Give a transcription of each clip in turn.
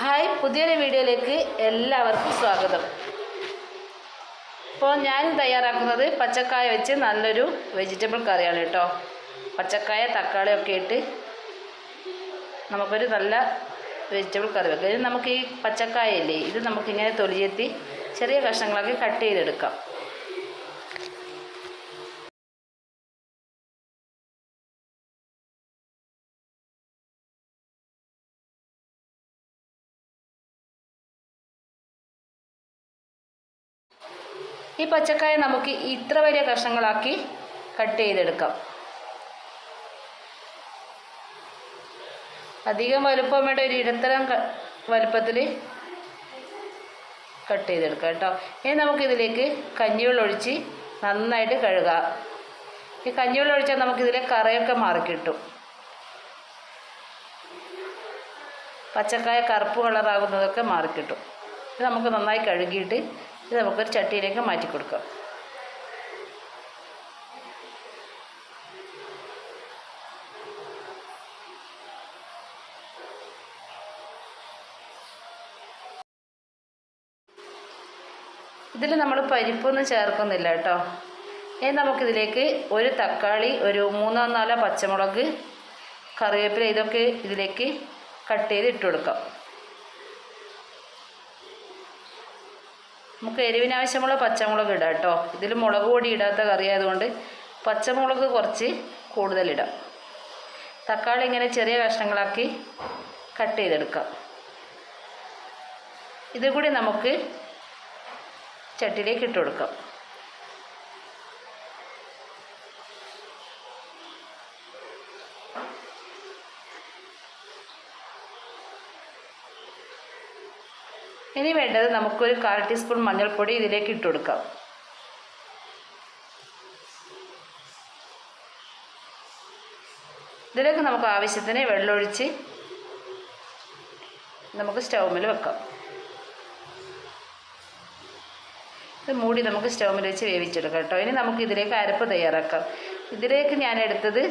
Hi പുതിയൊരു വീഡിയോയിലേക്ക് എല്ലാവർക്കും സ്വാഗതം. ഇപ്പോൾ ഞാൻ തയ്യാറാക്കുന്നത് പച്ചക്കായ വെച്ച് നല്ലൊരു വെജിറ്റബിൾ കറിയാണ് കേട്ടോ. പച്ചക്കായ തക്കാളി ഒക്കെ ഇട്ട് നമുക്കൊരു നല്ല വെജിറ്റബിൾ കറി വെക്കാം. ഇത് നമുക്ക് ഈ പച്ചക്കായ ഇല്ലേ ഇത് നമുക്കിങ്ങനെ തൊലിയെത്തി ചെറിയ കഷ്ണങ്ങളാക്കി കട്ട് ചെയ്തെടുക്കാം. ഈ പച്ചക്കായ നമുക്ക് ഇത്ര വലിയ കഷ്ണങ്ങളാക്കി കട്ട് ചെയ്തെടുക്കാം. അധികം വലുപ്പം വേണ്ട ഒരു ഇടത്തരം വലുപ്പത്തിൽ കട്ട് ചെയ്തെടുക്കാം കേട്ടോ. ഇനി നമുക്കിതിലേക്ക് കഞ്ഞിവെള്ളം ഒഴിച്ച് നന്നായിട്ട് കഴുകാം. ഈ കഞ്ഞിവെള്ളം ഒഴിച്ചാൽ നമുക്കിതിലെ കറയൊക്കെ മാറിക്കിട്ടും. പച്ചക്കായ കറുപ്പ് കളറാകുന്നതൊക്കെ മാറിക്കിട്ടും. ഇത് നമുക്ക് നന്നായി കഴുകിയിട്ട് ഇത് നമുക്കൊരു ചട്ടിയിലേക്ക് മാറ്റി കൊടുക്കാം. ഇതിൽ നമ്മൾ പരിപ്പൊന്നും ചേർക്കുന്നില്ല കേട്ടോ. ഇനി നമുക്കിതിലേക്ക് ഒരു തക്കാളി ഒരു മൂന്നോ നാലോ പച്ചമുളക് കറിവേപ്പില ഇതൊക്കെ ഇതിലേക്ക് കട്ട് ചെയ്ത് ഇട്ട് കൊടുക്കാം. നമുക്ക് എരിവിനാവശ്യമുള്ള പച്ചമുളക് ഇടാം കേട്ടോ. ഇതിൽ മുളക് പൊടി ഇടാത്ത കറി ആയതുകൊണ്ട് പച്ചമുളക് കുറച്ച് കൂടുതലിടാം തക്കാളി ഇങ്ങനെ ചെറിയ കഷ്ണങ്ങളാക്കി കട്ട് ചെയ്തെടുക്കാം. ഇത് കൂടി നമുക്ക് ചട്ടിയിലേക്ക് ഇട്ട് കൊടുക്കാം. ഇനി വേണ്ടത് നമുക്കൊരു കാൽ ടീസ്പൂൺ മഞ്ഞൾപ്പൊടി ഇതിലേക്ക് ഇട്ട് കൊടുക്കാം. ഇതിലേക്ക് നമുക്ക് ആവശ്യത്തിന് വെള്ളമൊഴിച്ച് നമുക്ക് സ്റ്റൗമിൽ വെക്കാം. ഇത് മൂടി നമുക്ക് സ്റ്റൗമിൽ വെച്ച് വേവിച്ചെടുക്കാം കേട്ടോ. ഇനി നമുക്ക് ഇതിലേക്ക് അരപ്പ് തയ്യാറാക്കാം. ഇതിലേക്ക് ഞാൻ എടുത്തത്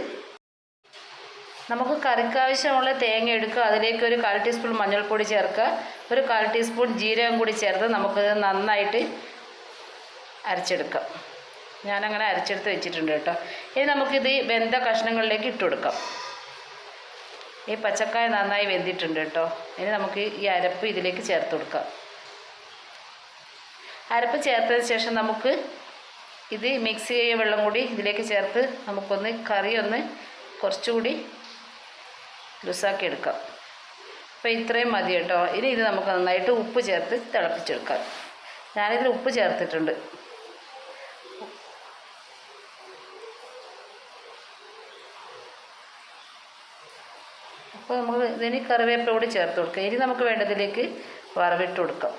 നമുക്ക് കറിക്ക് ആവശ്യമുള്ള തേങ്ങ എടുക്കുക. അതിലേക്ക് ഒരു കാൽ ടീസ്പൂൺ മഞ്ഞൾപ്പൊടി ചേർക്കുക. ഒരു കാൽ ടീസ്പൂൺ ജീരകം കൂടി ചേർത്ത് നമുക്ക് നന്നായിട്ട് അരച്ചെടുക്കാം. ഞാനങ്ങനെ അരച്ചെടുത്ത് വെച്ചിട്ടുണ്ട് കേട്ടോ. ഇനി നമുക്കിത് വെന്ത കഷ്ണങ്ങളിലേക്ക് ഇട്ട് കൊടുക്കാം. ഈ പച്ചക്കായ നന്നായി വെന്തിട്ടുണ്ട് കേട്ടോ. ഇനി നമുക്ക് ഈ അരപ്പ് ഇതിലേക്ക് ചേർത്ത് കൊടുക്കാം. അരപ്പ് ചേർത്തതിന് ശേഷം നമുക്ക് ഇത് മിക്സ് ചെയ്യ വെള്ളം കൂടി ഇതിലേക്ക് ചേർത്ത് നമുക്കൊന്ന് കറി ഒന്ന് കുറച്ചുകൂടി ലൂസാക്കി എടുക്കാം അപ്പോൾ ഇത്രയും മതി കേട്ടോ. ഇനി ഇത് നമുക്ക് നന്നായിട്ട് ഉപ്പ് ചേർത്ത് തിളപ്പിച്ചെടുക്കാം. ഞാനിതിൽ ഉപ്പ് ചേർത്തിട്ടുണ്ട്. അപ്പോൾ നമ്മൾ ഇതിന് കറിവേപ്പില കൂടി ചേർത്ത് കൊടുക്കാം. ഇനി നമുക്ക് വേണ്ടതിലേക്ക് വറവിട്ട് കൊടുക്കാം.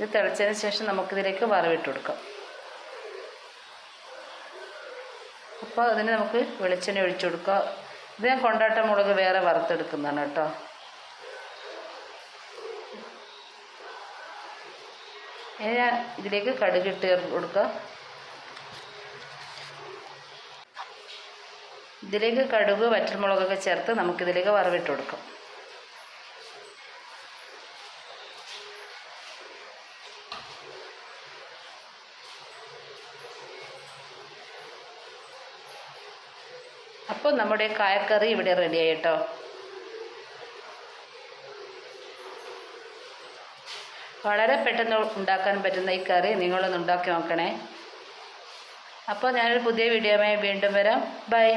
ഇത് തിളച്ചതിന് ശേഷം നമുക്കിതിലേക്ക് വറവിട്ട് കൊടുക്കാം. അപ്പോൾ അതിന് നമുക്ക് വെളിച്ചെണ്ണ ഒഴിച്ചു കൊടുക്കുക. ഇത് ഞാൻ കൊണ്ടാട്ട മുളക് വേറെ വറുത്തെടുക്കുന്നതാണ് കേട്ടോ. ഇനി ഞാൻ ഇതിലേക്ക് കടുകിട്ട് കൊടുക്കുക. ഇതിലേക്ക് കടുക് വറ്റൽമുളകൊക്കെ ചേർത്ത് നമുക്കിതിലേക്ക് വറവിട്ട് കൊടുക്കാം. അപ്പോൾ നമ്മുടെ കായക്കറി ഇവിടെ റെഡി ആയിട്ടോ വളരെ പെട്ടെന്ന് ഉണ്ടാക്കാൻ പറ്റുന്ന ഈ കറി നിങ്ങളൊന്ന് ഉണ്ടാക്കി നോക്കണേ. അപ്പോൾ ഞാനൊരു പുതിയ വീഡിയോയുമായി വീണ്ടും വരാം. ബൈ